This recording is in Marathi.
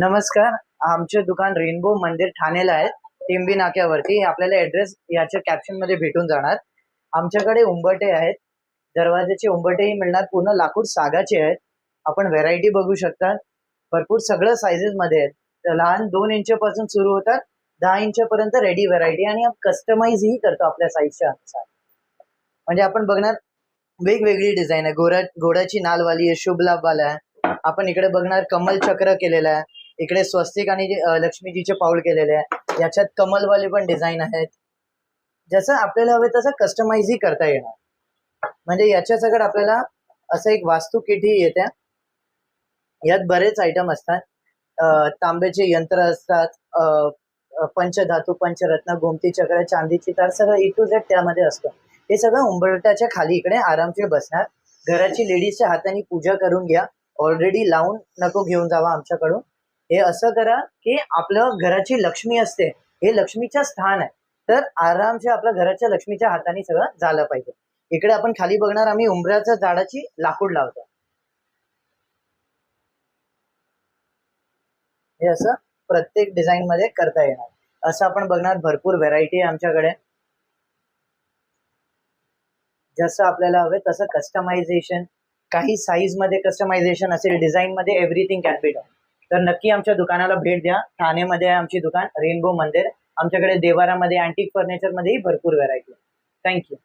नमस्कार आमचे दुकान रेनबो मंदिर ठाणेला आहे. टिंबी नाक्यावरती. आपल्याला ऍड्रेस याच्या कॅप्शनमध्ये भेटून जाणार. आमच्याकडे उंबरटे आहेत. दरवाजाचे उंबरटेही मिळणार. पूर्ण लाकूड सागाचे आहेत. आपण व्हेरायटी बघू शकता. भरपूर सगळं सायझेस मध्ये आहेत. तर लहान दोन इंचपासून सुरू होतात. दहा इंचपर्यंत रेडी व्हरायटी आणि कस्टमाइज ही करतो आपल्या साईजच्या अनुसार. म्हणजे आपण बघणार वेगवेगळी डिझाईन आहे. गोरा घोड्याची नालवाली आहे शुभ लाभवाला आहे. आपण इकडे बघणार कमल चक्र केलेलं आहे. इकडे स्वस्तिक आणि लक्ष्मीजीचे पाऊल केलेले आहे. याच्यात कमलवाले पण डिझाईन आहेत. जसं आपल्याला हवे तसं कस्टमाइजही करता येणार. म्हणजे याच्या सगळं आपल्याला असं एक वास्तू किटही येते. यात बरेच आयटम असतात. तांब्याचे यंत्र असतात. पंचधातू पंचरत्न गोमती चक्र चांदीची तार सगळं ई टू झेड त्यामध्ये असतं. हे सगळं उंबरट्याच्या खाली इकडे आरामशीर बसणार. घराची लेडीजच्या हाताने पूजा करून घ्या. ऑलरेडी लावून नको घेऊन जावा आमच्याकडून. हे असं करा की आपलं घराची लक्ष्मी असते हे लक्ष्मीचं स्थान आहे. तर आरामशी आपल्या घराच्या लक्ष्मीच्या हाताने सगळं झालं पाहिजे. इकडे आपण खाली बघणार आम्ही उंबऱ्याच्या झाडाची लाकूड लावतो. हे असं प्रत्येक डिझाईन मध्ये करता येणार. असं आपण बघणार भरपूर व्हेरायटी आहे आमच्याकडे. जसं आपल्याला हवे तसं कस्टमायझेशन काही साईजमध्ये कस्टमायझेशन असेल डिझाईन मध्ये एव्हरीथिंग कॅन बी डन तर नक्की आमच्या दुकानाला भेट द्या. ठाणेमध्ये आहे आमची दुकान रेनबो मंदिर. आमच्याकडे देवारामध्ये अँटिक फर्निचरमध्येही भरपूर व्हरायटी थँक्यू